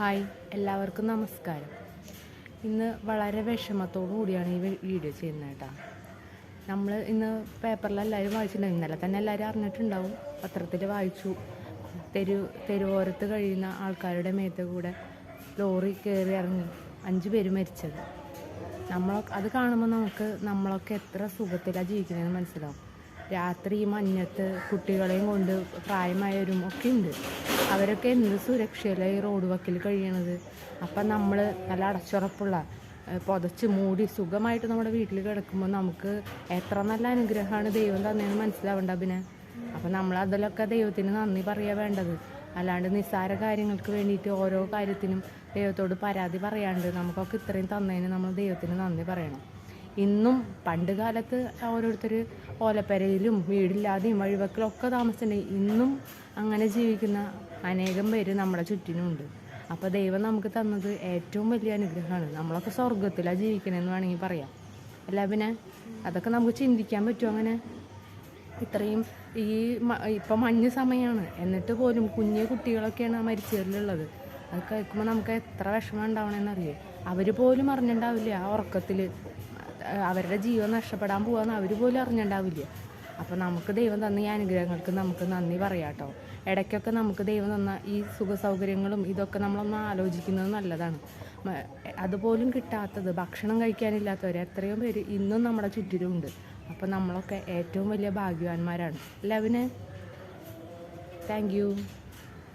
Hi എല്ലാവർക്കും നമസ്കാരം. ഇന്ന് വളരെ വിഷമത്തോടു കൂടിയാണ് ഈ വീഡിയോ ചെയ്യുന്നത് കേട്ടോ. നമ്മൾ ഇന്ന് പേപ്പറിൽ എല്ലാവരും വായിച്ചിട്ടുണ്ടാവും. ഇന്നലെ തന്നെ എല്ലാവരും അറിഞ്ഞിട്ടുണ്ടാവും. പത്രത്തിൽ വായിച്ചു. തെരു തെരുവോരത്ത് കഴിയുന്ന ആൾക്കാരുടെ മേത്ത് കൂടെ ലോറി കയറി ഇറങ്ങി. അഞ്ച് പേര് മരിച്ചത്. നമ്മളൊക്കെ അത് കാണുമ്പോൾ നമുക്ക് നമ്മളൊക്കെ എത്ര സുഖത്തിലാണ് ജീവിക്കുന്നതെന്ന് മനസ്സിലാവും. രാത്രി മഞ്ഞത്ത് കുട്ടികളെയും കൊണ്ട് പ്രായമായവരും ഒക്കെ ഉണ്ട് അവരൊക്കെ എന്ത് സുരക്ഷയില്ല ഈ റോഡ് വക്കിൽ കഴിയണത്? അപ്പം നമ്മൾ നല്ല അടച്ചുറപ്പുള്ള പുതച്ച് മൂടി സുഖമായിട്ട് നമ്മുടെ വീട്ടിൽ കിടക്കുമ്പോൾ നമുക്ക് എത്ര നല്ല അനുഗ്രഹമാണ് ദൈവം തന്നെയെന്ന് മനസ്സിലാവേണ്ട പിന്നെ അപ്പം നമ്മൾ അതിലൊക്കെ ദൈവത്തിന് നന്ദി പറയുക വേണ്ടത്. അല്ലാണ്ട് നിസ്സാര കാര്യങ്ങൾക്ക് വേണ്ടിയിട്ട് ഓരോ കാര്യത്തിനും ദൈവത്തോട് പരാതി പറയാണ്ട് നമുക്കൊക്കെ ഇത്രയും തന്നതിന് നമ്മൾ ദൈവത്തിന് നന്ദി പറയണം. ഇന്നും പണ്ട് കാലത്ത് ഓരോരുത്തർ ഓലപ്പരയിലും വീടില്ലാതെയും വഴിവെക്കലും ഒക്കെ താമസിച്ചിട്ടുണ്ട് ഇന്നും അങ്ങനെ ജീവിക്കുന്ന അനേകം പേര് നമ്മുടെ ചുറ്റിനുമുണ്ട് അപ്പോൾ ദൈവം നമുക്ക് തന്നത് ഏറ്റവും വലിയ അനുഗ്രഹമാണ്. നമ്മളൊക്കെ സ്വർഗത്തിലാണ് ജീവിക്കണമെന്ന് വേണമെങ്കിൽ പറയാം. അല്ല പിന്നെ അതൊക്കെ നമുക്ക് ചിന്തിക്കാൻ പറ്റുമോ അങ്ങനെ? ഇത്രയും ഈ ഇപ്പം മഞ്ഞ് സമയമാണ് എന്നിട്ട് പോലും കുഞ്ഞു കുട്ടികളൊക്കെയാണ് ആ മരിച്ചവരിലുള്ളത് അത് കേൾക്കുമ്പോൾ നമുക്ക് എത്ര വിഷമം ഉണ്ടാവണമെന്നറിയോ അവർ പോലും അറിഞ്ഞിട്ടുണ്ടാവില്ല ആ ഉറക്കത്തിൽ അവരുടെ ജീവൻ നഷ്ടപ്പെടാൻ പോവാന്ന് അവർ പോലും അറിഞ്ഞിട്ടുണ്ടാവില്ല അപ്പോൾ നമുക്ക് ദൈവം തന്ന ഈ അനുഗ്രഹങ്ങൾക്ക് നമുക്ക് നന്ദി പറയാം കേട്ടോ ഇടയ്ക്കൊക്കെ നമുക്ക് ദൈവം തന്ന ഈ സുഖ സൗകര്യങ്ങളും ഇതൊക്കെ നമ്മളൊന്ന് ആലോചിക്കുന്നത് നല്ലതാണ്. അതുപോലും കിട്ടാത്തത് ഭക്ഷണം കഴിക്കാനില്ലാത്തവർ എത്രയോ പേര് ഇന്നും നമ്മുടെ ചുറ്റിലുമുണ്ട് അപ്പോൾ നമ്മളൊക്കെ ഏറ്റവും വലിയ ഭാഗ്യവാന്മാരാണ്. അല്ല അവന്? താങ്ക്